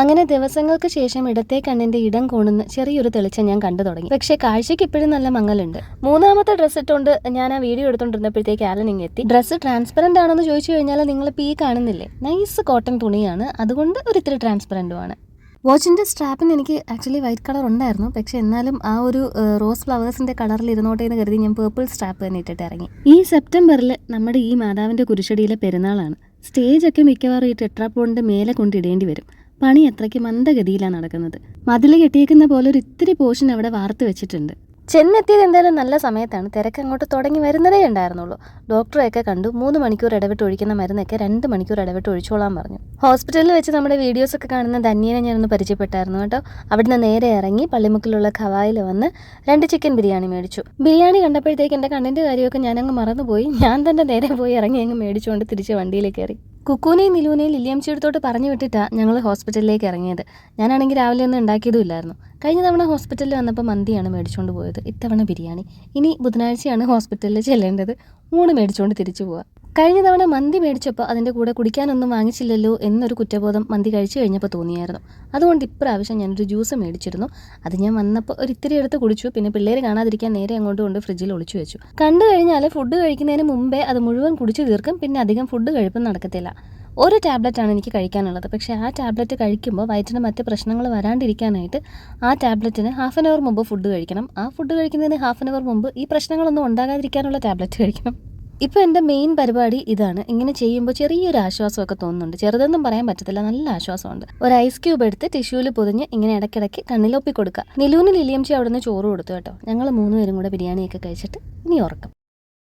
അങ്ങനെ ദിവസങ്ങൾക്ക് ശേഷം ഇടത്തെ കണ്ണിന്റെ ഇടം കോണുന്ന ചെറിയൊരു തെളിച്ചം ഞാൻ കണ്ടു തുടങ്ങി. പക്ഷേ കാഴ്ചയ്ക്ക് ഇപ്പോഴും നല്ല മങ്ങലുണ്ട്. മൂന്നാമത്തെ ഡ്രസ്സ് ഇട്ടുകൊണ്ട് ഞാൻ ആ വീഡിയോ എടുത്തോണ്ടിരുന്നപ്പോഴത്തേക്ക് ആലൻ ഇങ്ങ് എത്തി ഡ്രസ്സ് ട്രാൻസ്പെറന്റ് ആണെന്ന് ചോദിച്ചു കഴിഞ്ഞാൽ നിങ്ങൾ പീ ഈ കാണുന്നില്ലേ? നൈസ് കോട്ടൺ തുണിയാണ്. അതുകൊണ്ട് ഒരു ഇത്തിരി ട്രാൻസ്പെറന്റുമാണ് വാച്ചിന്റെ സ്ട്രാപ്പിന് എനിക്ക് ആക്ച്വലി വൈറ്റ് കളർ ഉണ്ടായിരുന്നു. പക്ഷെ എന്നാലും ആ ഒരു റോസ് ഫ്ലവേഴ്സിന്റെ കളറിൽ ഇരുന്നോട്ടെ എന്ന് കരുതി ഞാൻ പേർപ്പിൾ സ്ട്രാപ്പ് തന്നെ ഇട്ടിട്ട് ഇറങ്ങി. ഈ സെപ്റ്റംബറിൽ നമ്മുടെ ഈ മാതാവിന്റെ കുരിശടിയിലെ പെരുന്നാളാണ്. സ്റ്റേജൊക്കെ മിക്കവാറും ഈ ടെട്രാപ്പോണിന്റെ മേലെ കൊണ്ടിടേണ്ടി വരും. പണി അത്രയ്ക്ക് മന്ദഗതിയിലാണ് നടക്കുന്നത്. മതിൽ കെട്ടിയേക്കുന്ന പോലെ ഒരു ഇത്തിരി പോർഷൻ അവിടെ വാർത്ത് വെച്ചിട്ടുണ്ട്. ചെന്നെത്തിയത് എന്തായാലും നല്ല സമയത്താണ്. തിരക്ക് അങ്ങോട്ട് തുടങ്ങി വരുന്നതേ ഉണ്ടായിരുന്നുള്ളൂ. ഡോക്ടറെയൊക്കെ കണ്ടു. മൂന്ന് മണിക്കൂർ ഇടവിട്ട് ഒഴിക്കുന്ന മരുന്നൊക്കെ രണ്ട് മണിക്കൂർ ഇടവിട്ട് ഒഴിച്ചോളാൻ പറഞ്ഞു. ഹോസ്പിറ്റലിൽ വെച്ച് നമ്മുടെ വീഡിയോസ് ഒക്കെ കാണുന്ന ധന്യനെ ഞാനൊന്ന് പരിചയപ്പെട്ടായിരുന്നു കേട്ടോ. അവിടുന്ന് നേരെ ഇറങ്ങി പള്ളിമുക്കിലുള്ള ഖവായിൽ വന്ന് രണ്ട് ചിക്കൻ ബിരിയാണി മേടിച്ചു. ബിരിയാണി കണ്ടപ്പോഴത്തേക്ക് എന്റെ കണ്ണിന്റെ കാര്യമൊക്കെ ഞാനങ്ങ് മറന്നുപോയി. ഞാൻ തന്നെ നേരെ പോയി ഇറങ്ങി അങ്ങ് മേടിച്ചുകൊണ്ട് തിരിച്ച് വണ്ടിയിലേക്ക് കയറി. കുക്കൂനെയും നിലൂനെയും ലില്ലിയംച്ചിയെടുത്തോട്ട് പറഞ്ഞു വിട്ടിട്ടാണ് ഞങ്ങൾ ഹോസ്പിറ്റലിലേക്ക് ഇറങ്ങിയത്. ഞാനാണെങ്കിൽ രാവിലെ ഒന്നും ഉണ്ടാക്കിയതും ഇല്ലായിരുന്നു കഴിഞ്ഞ തവണ ഹോസ്പിറ്റലിൽ വന്നപ്പോൾ മന്തിയാണ് മേടിച്ചുകൊണ്ട് പോയത്. ഇത്തവണ ബിരിയാണി. ഇനി ബുധനാഴ്ചയാണ് ഹോസ്പിറ്റലിൽ ചെല്ലേണ്ടത്. ഊണ് മേടിച്ചുകൊണ്ട് തിരിച്ചു പോവുക കഴിഞ്ഞ തവണ മന്തി മേടിച്ചപ്പോൾ അതിന്റെ കൂടെ കുടിക്കാനൊന്നും വാങ്ങിച്ചില്ലല്ലോ എന്നൊരു കുറ്റബോധം മന്തി കഴിച്ചു കഴിഞ്ഞപ്പോൾ തോന്നിയായിരുന്നു. അതുകൊണ്ട് ഇപ്രാവശ്യം ഞാനൊരു ജ്യൂസ് മേടിച്ചിരുന്നു. അത് ഞാൻ വന്നപ്പോൾ ഒരു ഇത്തിരി എടുത്ത് കുടിച്ചു. പിന്നെ പിള്ളേർ കാണാതിരിക്കാൻ നേരെ അങ്ങോട്ട് കൊണ്ട് ഫ്രിഡ്ജിൽ ഒളിച്ചു വെച്ചു. കണ്ടു കഴിഞ്ഞാൽ ഫുഡ് കഴിക്കുന്നതിന് മുമ്പേ അത് മുഴുവൻ കുടിച്ചു തീർക്കും. പിന്നെ അധികം ഫുഡ് കഴിപ്പും നടക്കത്തില്ല. ഒരു ടാബ്ലറ്റാണ് എനിക്ക് കഴിക്കാനുള്ളത്. പക്ഷേ ആ ടാബ്ലറ്റ് കഴിക്കുമ്പോൾ വയറ്റിന് മറ്റ് പ്രശ്നങ്ങൾ വരാണ്ടിരിക്കാനായിട്ട് ആ ടാബ്ലറ്റിന് ഹാഫ് ആൻ അവർ മുമ്പ് ഫുഡ് കഴിക്കണം. ആ ഫുഡ് കഴിക്കുന്നതിന് ഹാഫ് ആൻ അവർ മുമ്പ് ഈ പ്രശ്നങ്ങളൊന്നും ഉണ്ടാകാതിരിക്കാനുള്ള ടാബ്ലറ്റ് കഴിക്കണം. ഇപ്പോൾ എന്റെ മെയിൻ പരിപാടി ഇതാണ്. ഇങ്ങനെ ചെയ്യുമ്പോൾ ചെറിയൊരു ആശ്വാസമൊക്കെ തോന്നുന്നുണ്ട്. ചെറുതൊന്നും പറയാൻ പറ്റത്തില്ല. നല്ല ആശ്വാസമുണ്ട്. ഒരു ഐസ് ക്യൂബ് എടുത്ത് ടിഷ്യൂവിൽ പൊതിഞ്ഞ് ഇങ്ങനെ ഇടയ്ക്കിടയ്ക്ക് കണ്ണിലൊപ്പി കൊടുക്കുക. നിലൂന് ലിലിയംച്ചി അവിടുന്ന് ചോറ് കൊടുത്തു കേട്ടോ. ഞങ്ങൾ മൂന്നുപേരും കൂടെ ബിരിയാണിയൊക്കെ കഴിച്ചിട്ട് ഇനി ഉറക്കം.